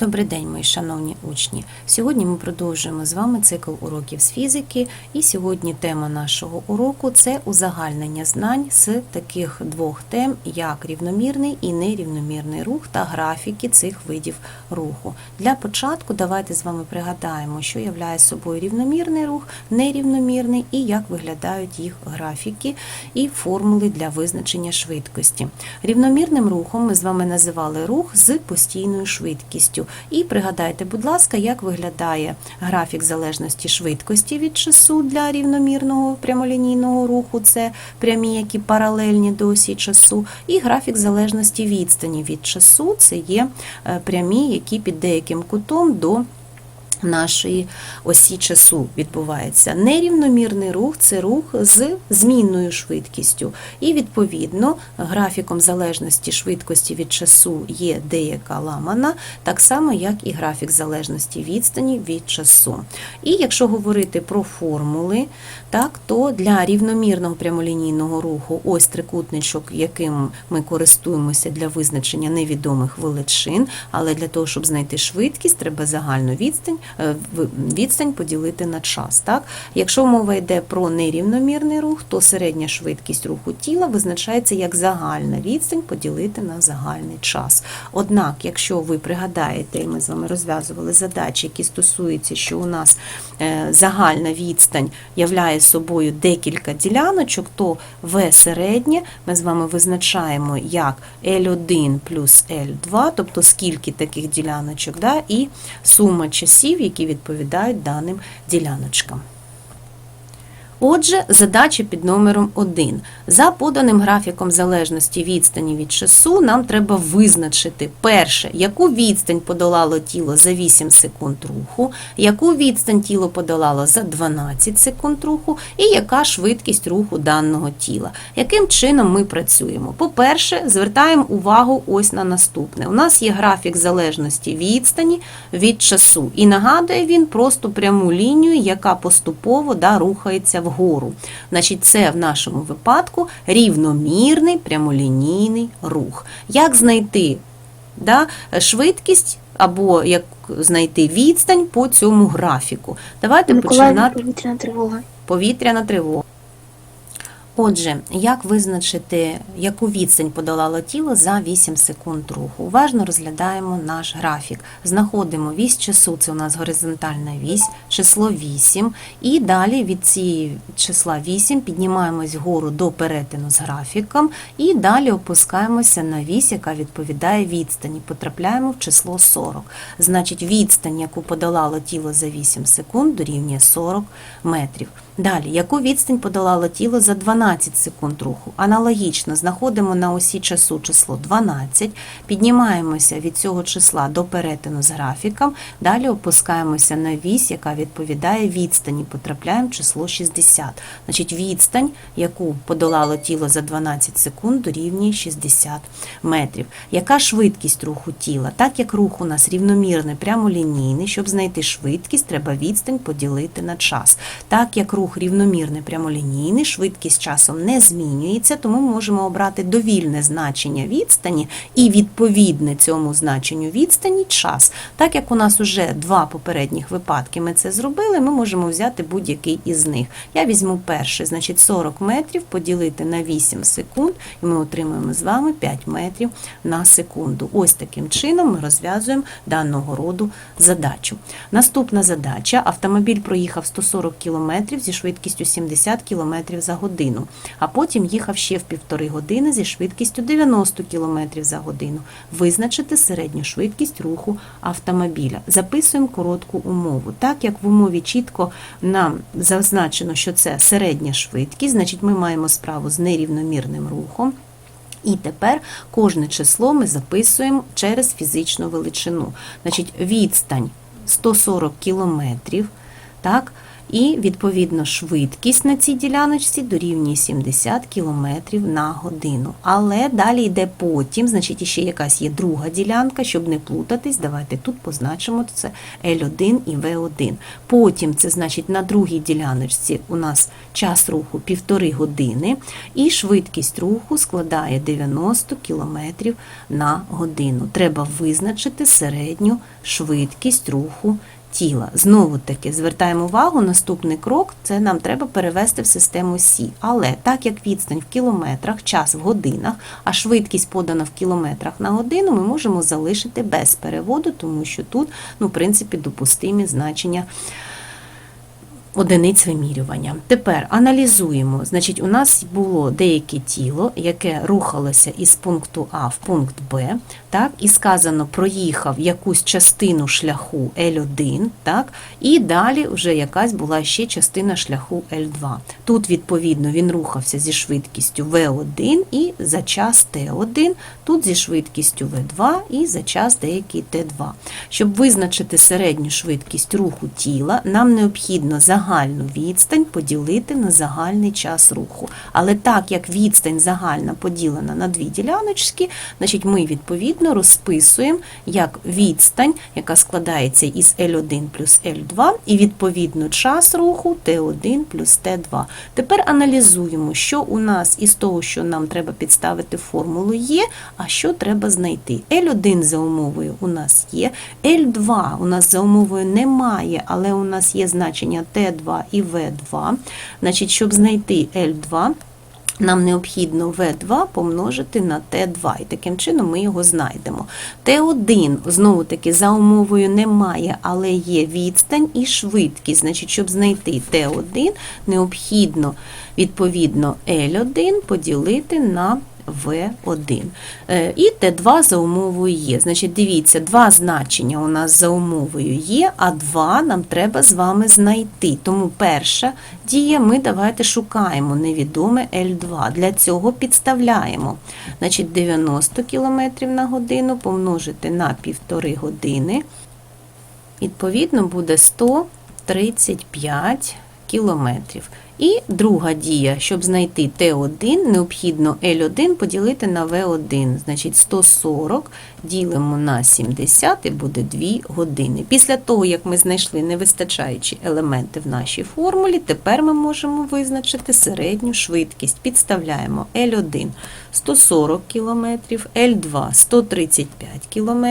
Добрий день, мої шановні учні. Сьогодні ми продовжуємо з вами цикл уроків з фізики, і сьогодні тема нашого уроку це узагальнення знань з таких двох тем, як рівномірний і нерівномірний рух та графіки цих видів руху. Для початку давайте з вами пригадаємо, що являє собою рівномірний рух, нерівномірний і як виглядають їх графіки і формули для визначення швидкості. Рівномірним рухом ми з вами називали рух з постійною швидкістю. І пригадайте, будь ласка, як виглядає графік залежності швидкості від часу для рівномірного прямолінійного руху, це прямі, які паралельні до осі часу, і графік залежності відстані від часу, це є е, прямі, які під деяким кутом до нашої осі часу відбувається. Нерівномірний рух це рух з змінною швидкістю. І, відповідно, графіком залежності швидкості від часу є деяка ламана, так само, як і графік залежності відстані від часу. І якщо говорити про формули, так, то для рівномірного прямолінійного руху ось трикутничок, яким ми користуємося для визначення невідомих величин, але для того, щоб знайти швидкість, треба загальну відстань, відстань поділити на час. Так? Якщо мова йде про нерівномірний рух, то середня швидкість руху тіла визначається як загальна відстань поділити на загальний час. Однак, якщо ви пригадаєте, і ми з вами розв'язували задачі, які стосуються, що у нас е, загальна відстань являє собою декілька діляночок, то В середнє ми з вами визначаємо як L1 плюс L2, тобто скільки таких діляночок, да, і сума часів, які відповідають даним діляночкам. Отже, задача під номером 1. За поданим графіком залежності відстані від часу нам треба визначити перше, яку відстань подолало тіло за 8 секунд руху, яку відстань тіло подолало за 12 секунд руху, і яка швидкість руху даного тіла. Яким чином ми працюємо? По-перше, звертаємо увагу ось на наступне. У нас є графік залежності відстані від часу. І нагадує він просто пряму лінію, яка поступово да, рухається вгору. Значить, це в нашому випадку рівномірний прямолінійний рух. Як знайти да, швидкість або як знайти відстань по цьому графіку? Давайте починати повітряна тривога. повітряна тривога. Отже, як визначити, яку відстань подолало тіло за 8 секунд руху? Уважно розглядаємо наш графік. Знаходимо вісь часу, це у нас горизонтальна вісь, число 8. І далі від цієї числа 8 піднімаємось вгору до перетину з графіком, і далі опускаємося на вісь, яка відповідає відстані. Потрапляємо в число 40. Значить, відстань, яку подолало тіло за 8 секунд, дорівнює 40 метрів. Далі, яку відстань подолало тіло за 12 секунд руху? Аналогічно знаходимо на осі часу число 12, піднімаємося від цього числа до перетину з графіком, далі опускаємося на вісь, яка відповідає відстані, потрапляємо в число 60. Значить, відстань, яку подолало тіло за 12 секунд, дорівнює 60 метрів. Яка швидкість руху тіла? Так як рух у нас рівномірний, прямолінійний, щоб знайти швидкість, треба відстань поділити на час. Так як рух рівномірний, прямолінійний, швидкість часом не змінюється, тому ми можемо обрати довільне значення відстані і відповідне цьому значенню відстані час. Так як у нас уже два попередніх випадки ми це зробили, ми можемо взяти будь-який із них. Я візьму перший, значить 40 метрів поділити на 8 секунд, і ми отримаємо з вами 5 метрів на секунду. Ось таким чином ми розв'язуємо даного роду задачу. Наступна задача: автомобіль проїхав 140 км зі швидкістю 70 км за годину, а потім їхав ще в півтори години зі швидкістю 90 км за годину. Визначити середню швидкість руху автомобіля. Записуємо коротку умову. Так як в умові чітко нам зазначено, що це середня швидкість, значить ми маємо справу з нерівномірним рухом. І тепер кожне число ми записуємо через фізичну величину. Значить, відстань 140 кілометрів, так, І, відповідно, швидкість на цій діляночці дорівнює 70 км на годину. Але далі йде потім, значить, ще якась є друга ділянка, щоб не плутатись, давайте тут позначимо це L1 і V1. Потім це значить на другій діляночці у нас час руху півтори години, і швидкість руху складає 90 км на годину. Треба визначити середню швидкість руху тіла. Знову таки звертаємо увагу, наступний крок це нам треба перевести в систему Сі. Але так як відстань в кілометрах, час в годинах, а швидкість подана в кілометрах на годину, ми можемо залишити без переводу, тому що тут, ну, в принципі, допустимі значення одиниць вимірювання. Тепер аналізуємо. Значить, у нас було деяке тіло, яке рухалося із пункту А в пункт Б, так, і сказано, проїхав якусь частину шляху L1, так, і далі вже якась була ще частина шляху L2. Тут, відповідно, він рухався зі швидкістю V1 і за час T1, тут зі швидкістю V2 і за час деякий T2. Щоб визначити середню швидкість руху тіла, нам необхідно загальну відстань поділити на загальний час руху. Але так як відстань загальна поділена на дві діляночки, значить ми відповідно розписуємо як відстань, яка складається із L1 плюс L2, і відповідно час руху T1 плюс T2. Тепер аналізуємо, що у нас із того, що нам треба підставити формулу є, а що треба знайти. L1 за умовою у нас є, L2 у нас за умовою немає, але у нас є значення T2 і V2. Значить, щоб знайти L2, нам необхідно В2 помножити на Т2, і таким чином ми його знайдемо. Т1, знову таки, за умовою немає, але є відстань і швидкість. Значить, щоб знайти Т1, необхідно, відповідно, L1 поділити на V1. Е, І Т2 за умовою є. Значить, дивіться, два значення у нас за умовою є, а два нам треба з вами знайти. Тому перша дія ми давайте шукаємо невідоме L2. Для цього підставляємо. Значить, 90 км на годину помножити на півтори години. Відповідно, буде 135 кілометрів. І друга дія, щоб знайти Т1, необхідно L1 поділити на В1. Значить, 140 ділимо на 70 і буде 2 години. Після того, як ми знайшли невистачаючі елементи в нашій формулі, тепер ми можемо визначити середню швидкість. Підставляємо L1 140 км, L2 135 км.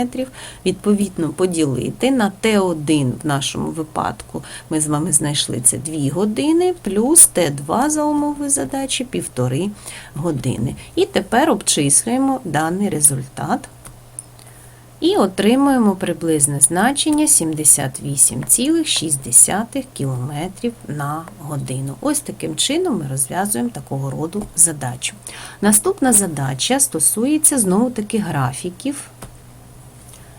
Відповідно, поділити на Т1 в нашому випадку ми з вами знайшли це 2 години, плюс Т2 за умови задачі 1,5 години. І тепер обчислюємо даний результат. І отримуємо приблизне значення 78,6 км на годину. Ось таким чином ми розв'язуємо такого роду задачу. Наступна задача стосується знову-таки графіків.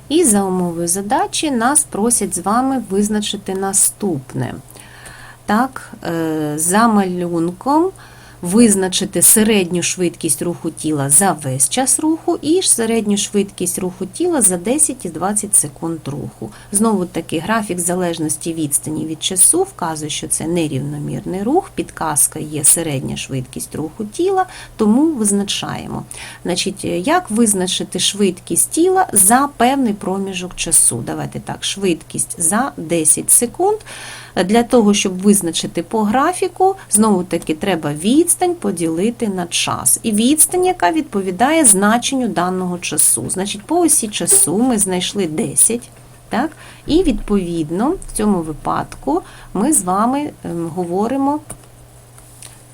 І за умовою задачі нас просять з вами визначити наступне. Так, е, за малюнком визначити середню швидкість руху тіла за весь час руху і середню швидкість руху тіла за 10 і 20 секунд руху. Знову таки, графік залежності відстані від часу вказує, що це нерівномірний рух, підказка є середня швидкість руху тіла, тому визначаємо. Значить, Як визначити швидкість тіла за певний проміжок часу? Давайте так, швидкість за 10 секунд. Для того, щоб визначити по графіку, знову таки треба відстань поділити на час. І відстань, яка відповідає значенню даного часу. Значить, по осі часу ми знайшли 10. Так? І відповідно в цьому випадку ми з вами ем, говоримо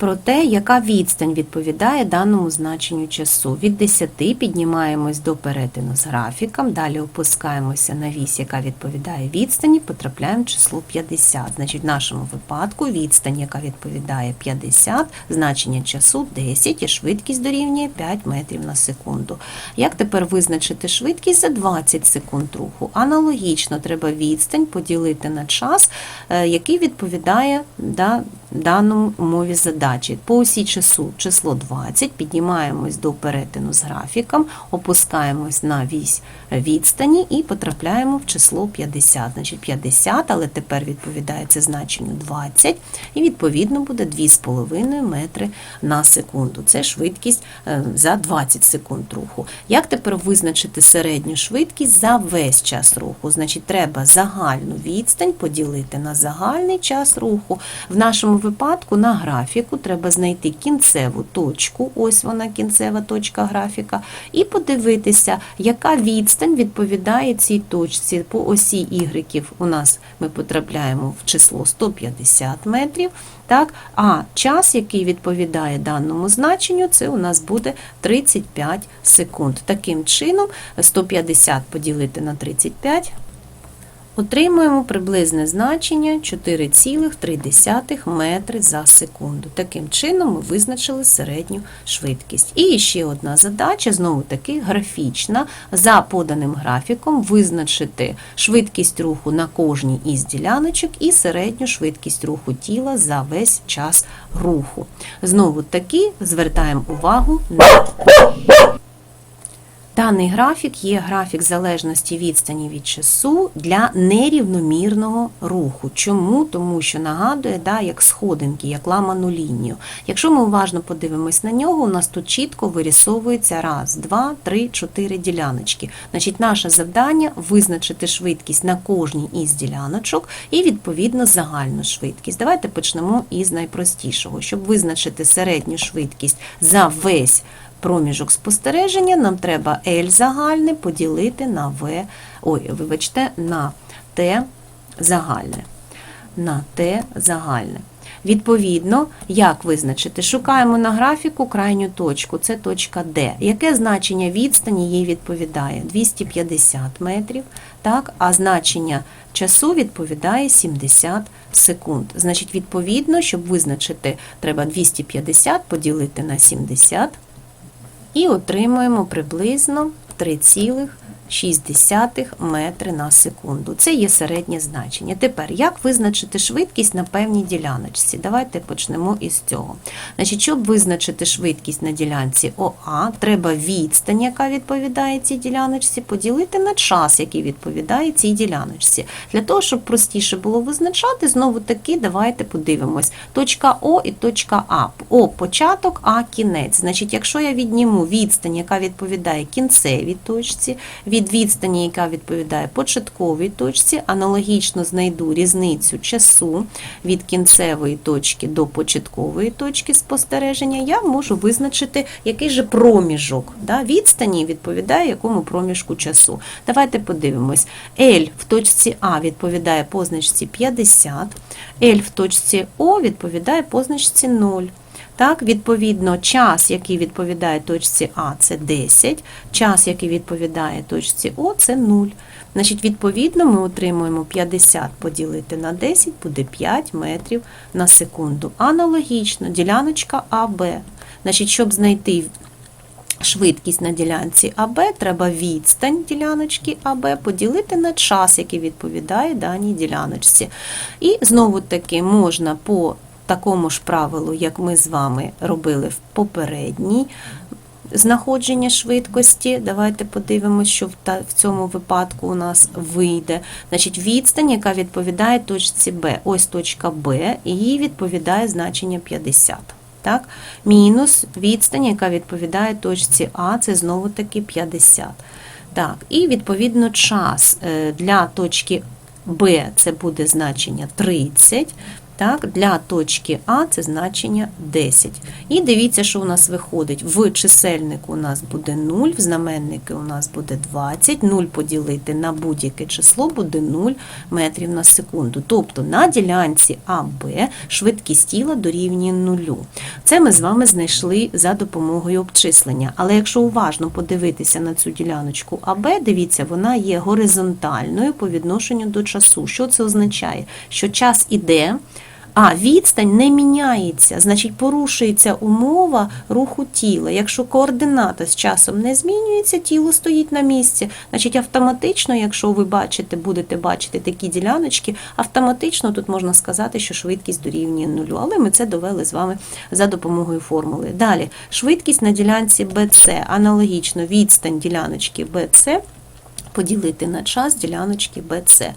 про те, яка відстань відповідає даному значенню часу. Від 10 піднімаємось до перетину з графіком, далі опускаємося на вісь, яка відповідає відстані, потрапляємо в число 50. Значить, в нашому випадку відстань, яка відповідає 50, значення часу 10 і швидкість дорівнює 5 метрів на секунду. Як тепер визначити швидкість за 20 секунд руху? Аналогічно треба відстань поділити на час, е, який відповідає да, даному умові задачі. по осі часу число 20, піднімаємось до перетину з графіком, опускаємось на вісь відстані і потрапляємо в число 50. Значить 50, але тепер відповідає це значенню 20, і відповідно буде 2,5 метри на секунду. Це швидкість е, за 20 секунд руху. Як тепер визначити середню швидкість за весь час руху? Значить, треба загальну відстань поділити на загальний час руху. В нашому випадку на графіку треба знайти кінцеву точку, ось вона кінцева точка графіка, і подивитися, яка відстань відповідає цій точці. По осі Y у нас ми потрапляємо в число 150 метрів. Так, а час, який відповідає даному значенню, це у нас буде 35 секунд. Таким чином, 150 поділити на 35 Отримуємо приблизне значення 4,3 метри за секунду. Таким чином ми визначили середню швидкість. І ще одна задача, знову таки графічна, за поданим графіком визначити швидкість руху на кожній із діляночок і середню швидкість руху тіла за весь час руху. Знову таки звертаємо увагу на Даний графік є графік залежності відстані від часу для нерівномірного руху. Чому? Тому що нагадує, да, як сходинки, як ламану лінію. Якщо ми уважно подивимось на нього, у нас тут чітко вирісовується раз, два, три, чотири діляночки. Значить, наше завдання визначити швидкість на кожній із діляночок і відповідно загальну швидкість. Давайте почнемо із найпростішого. Щоб визначити середню швидкість за весь проміжок спостереження, нам треба L загальне поділити на V, ой, вибачте, на T загальне. На T загальне. Відповідно, як визначити? Шукаємо на графіку крайню точку, це точка D. Яке значення відстані їй відповідає? 250 метрів, так, а значення часу відповідає 70 секунд. Значить, відповідно, щоб визначити, треба 250 поділити на 70 і отримуємо приблизно 3,6 метри на секунду. Це є середнє значення. Тепер, як визначити швидкість на певній діляночці? Давайте почнемо із цього. Значить, Щоб визначити швидкість на ділянці ОА, треба відстань, яка відповідає цій діляночці, поділити на час, який відповідає цій діляночці. Для того, щоб простіше було визначати, знову таки давайте подивимось. Точка О і точка А. О початок, А кінець. Значить, якщо я відніму відстань, яка відповідає кінцевій точці, від відстані, яка відповідає початковій точці, аналогічно знайду різницю часу від кінцевої точки до початкової точки спостереження, я можу визначити, який же проміжок да, відстані відповідає якому проміжку часу. Давайте подивимось. L в точці А відповідає позначці 50, L в точці О відповідає позначці 0. Так, відповідно, час, який відповідає точці А, це 10, час, який відповідає точці О, це 0. Значить, відповідно, ми отримуємо 50 поділити на 10, буде 5 метрів на секунду. Аналогічно, діляночка АБ. Значить, щоб знайти швидкість на ділянці АБ, треба відстань діляночки АБ поділити на час, який відповідає даній діляночці. І знову таки можна по такому ж правилу, як ми з вами робили в попередній знаходження швидкості. Давайте подивимося, що в, цьому випадку у нас вийде. Значить, відстань, яка відповідає точці Б. Ось точка Б, і відповідає значення 50. Так? Мінус відстань, яка відповідає точці А, це знову таки 50. Так, І відповідно час е, для точки Б це буде значення 30. Так, Для точки А це значення 10. І дивіться, що у нас виходить. В чисельнику у нас буде 0, в знаменнику у нас буде 20, 0 поділити на будь-яке число буде 0 метрів на секунду. Тобто на ділянці АБ швидкість тіла дорівнює 0. Це ми з вами знайшли за допомогою обчислення. Але якщо уважно подивитися на цю діляночку АБ, дивіться, вона є горизонтальною по відношенню до часу. Що це означає? Що час іде А відстань не міняється, значить порушується умова руху тіла. Якщо координата з часом не змінюється, тіло стоїть на місці. Значить, автоматично, якщо ви бачите, будете бачити такі діляночки, автоматично тут можна сказати, що швидкість дорівнює нулю. Але ми це довели з вами за допомогою формули. Далі, швидкість на ділянці BC, аналогічно відстань діляночки BC поділити на час діляночки BC.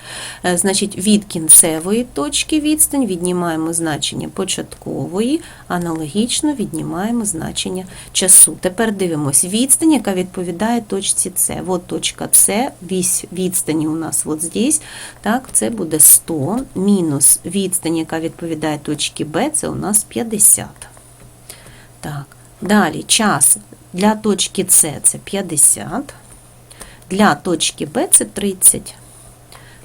Е, Значить, від кінцевої точки відстань віднімаємо значення початкової, аналогічно віднімаємо значення часу. Тепер дивимось відстань, яка відповідає точці С. От точка С, вісь відстані у нас от здесь, так, це буде 100, мінус відстань, яка відповідає точці Б, це у нас 50. Так, далі час для точки С це 50. Для точки Б це 30.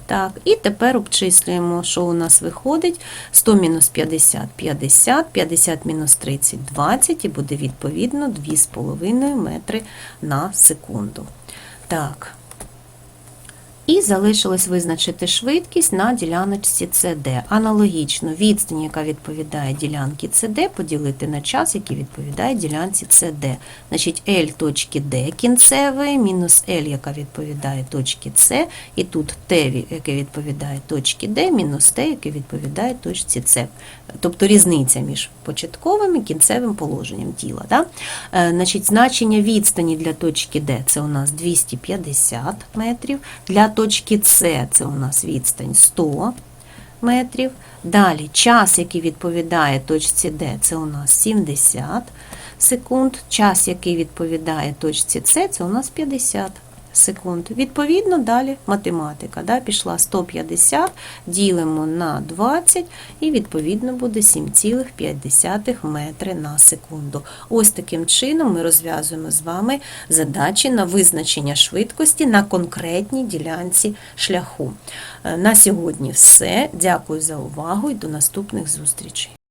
Так, і тепер обчислюємо, що у нас виходить. 100 мінус 50 – 50, 50 мінус 30 – 20, і буде відповідно 2,5 метри на секунду. Так. І залишилось визначити швидкість на діляночці CD. Аналогічно відстань, яка відповідає ділянці CD, поділити на час, який відповідає ділянці CD. Значить, L точки D кінцевої, мінус L, яка відповідає точці C, і тут T, яке відповідає точці D, мінус T, яке відповідає точці C. Тобто різниця між початковим і кінцевим положенням тіла. Да? Е, Значить, значення відстані для точки D це у нас 250 метрів, для точки С це у нас відстань 100 метрів. Далі час, який відповідає точці D, це у нас 70 секунд. Час, який відповідає точці С, це у нас 50 секунд. Відповідно, далі математика. Да, пішла 150, ділимо на 20, і відповідно буде 7,5 метри на секунду. Ось таким чином ми розв'язуємо з вами задачі на визначення швидкості на конкретній ділянці шляху. Е, На сьогодні все. Дякую за увагу і до наступних зустрічей.